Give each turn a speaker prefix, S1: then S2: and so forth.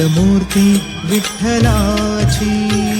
S1: मूर्ती विठ्ठलाची.